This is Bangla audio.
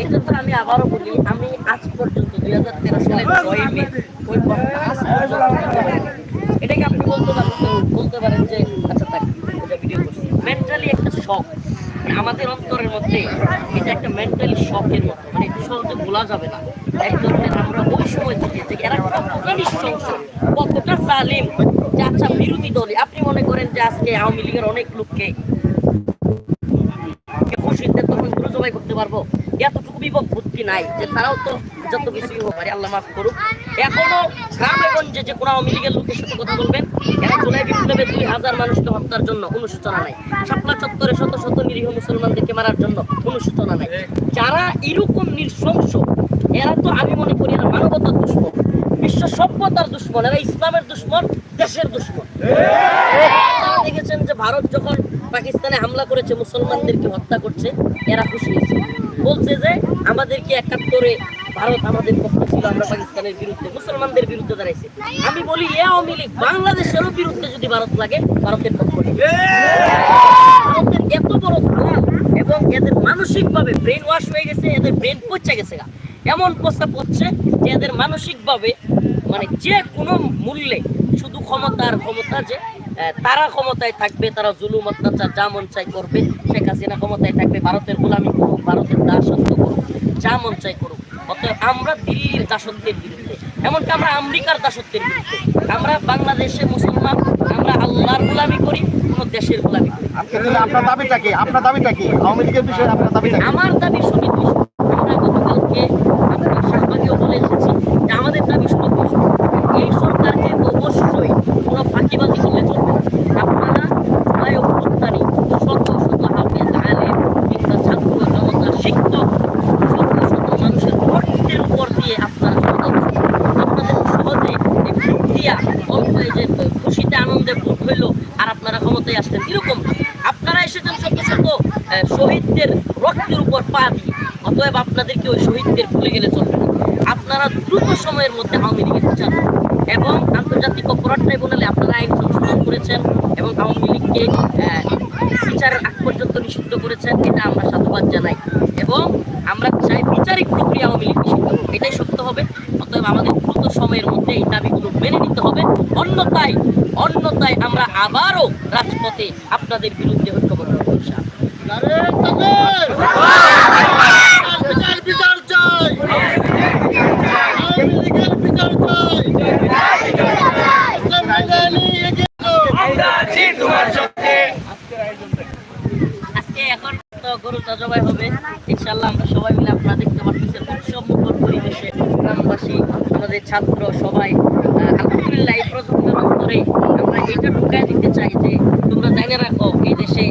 এটা তো আমি আবারও বলি, আমি আজ পর্যন্ত দুই হাজার তেরো সালে ছয় মে আপনি বলতে পারেন বলতে পারেন যে আচ্ছা তাক ওটা ভিডিও করছি মেন্টালি একটা শখ। আমাদের অন্তরের মধ্যে এটা একটা মেন্টালি শখের মতো। মানে একটু সহজে ভোলা যাবে না। এক ধরনের আমরা ওই সময় থেকে যে এরা কতটা নৃশংস কতটা যে আচ্ছা বিরোধী দলে আপনি মনে করেন যে আজকে আওয়ামী লীগের অনেক লোককে মুর্শিদদের তখন গুরু জবাই করতে পারব? এতটুকু বিভব বুদ্ধি নাই যে তারাও তো যত কিছুই হোক আল্লাহ মাফ করুক। এখনও গ্রামেগঞ্জে যে কোনো আওয়ামী লীগের লোকের সাথে কথা বলবেন এরা জুলাই বিপ্লবে দুই হাজার মানুষকে হত্যার জন্য কোনো সূচনা নাই? শাপলা চত্বরে শত শত নিরীহ মুসলমানদেরকে মারার জন্য কোনো সূচনা নাই। যারা এরকম নৃশংস, এরা তো আমি মনে করি এরা মানবতার দুশ্মন। বিশ্ব সভ্যতার দুশ্মন, এরা ইসলামের দুশ্মন, দেশের দুশ্মন। দেখেছেন যে ভারত যখন পাকিস্তানে হামলা করেছে, মুসলমানদেরকে হত্যা করছে, এরা খুশি হয়েছে। বলছে যে আমাদেরকে একাত্তরে ভারত আমাদের পক্ষে ছিল, আমরা পাকিস্তানের বিরুদ্ধে, মুসলমানদের বিরুদ্ধে দাঁড়াইছে। আমি বলি, এ আওয়ামী লীগ বাংলাদেশেরও বিরুদ্ধে যদি ভারত লাগে, ভারতের পক্ষ ভারতের এত বড় দালাল এবং এদের মানসিকভাবে ব্রেন ওয়াশ হয়ে গেছে, এদের ব্রেন পচে গেছে গা। এমন প্রস্তাব হচ্ছে যে এদের মানসিকভাবে মানে যে কোনো মূল্যে, শুধু ক্ষমতার ক্ষমতা যে তারা ক্ষমতায় থাকবে তারা জুলুম অত্যাচার যা মন চাই করবে। শেখ হাসিনা ক্ষমতায় থাকবে ভারতের গোলামি করুক ভারতের দাসত্ব করুক যা মন চাই করুক। অতএব আমরা দিল্লির দাসত্বের বিরুদ্ধে এমনকি আমরা আমেরিকার দাসত্বের বিরুদ্ধে আমরা বাংলাদেশে মুসলমান আমরা আল্লাহর গোলামি করি কোনো দেশের গোলামি করি আপনার আপনার দাবিটা কি? আপনার দাবিটা কি? আওয়ামী লীগের বিষয়ে আপনার দাবিটা আমার দাবি সঠিক বিষয় আমরা গতকালকে আমরা শাহবাগেও বলে এসেছি যে আমাদের দাবি সঠিক বিষয় এই সরকারকে অবশ্যই কোনো ফাঁকিবাজি করলে চলবে না। আপনারা জুলাই অভ্যুত্থানে শত শত হাফেজ আলেম কিংবা ছাত্র জনতা শিক্ষক শত শত মানুষের রক্তের উপর দিয়ে আপনারা সমাধান করছেন। আপনাদের সহজে এই ভোট দিয়া অল্প এই যে খুশিতে আনন্দে ভোট হইল আর আপনারা ক্ষমতায় আসতেন এরকম আপনারা এসেছেন শত শহীদদের রক্তের উপর পা দিয়ে। অতএব আপনাদেরকে ওই শহীদদের ভুলে গেলে চলবে। আপনারা দ্রুত সময়ের মধ্যে আওয়ামী লীগের করুন। এবং আন্তর্জাতিক অপরাধ ট্রাইব্যুনালে আপনারা আইন সংশোধন করেছেন এবং আওয়ামী লীগকে বিচারের আগ পর্যন্ত নিষিদ্ধ করেছেন। এটা আমরা সাধুবাদ জানাই। এবং আমরা চাই বিচারিক প্রক্রিয়া আওয়ামী লীগ নিষিদ্ধ এটাই সত্য হবে। অতএব আমাদের দ্রুত সময়ের মধ্যে এই দাবিগুলো মেনে নিতে হবে অন্যতায় অন্যতায় আমরা আবারও রাজপথে আপনাদের বিরুদ্ধে ঐক্যবদ্ধ। আজকে এখন তো গরুটা হবে ইনশাল্লাহ আমরা সবাই মিলে আমাদের ছাত্র সবাই আলহামদুলিল্লাহ এই প্রজন্মের অন্তরে আমরা এটা ঢুকাই দিতে চাই যে তোমরা জানে রাখো এই দেশে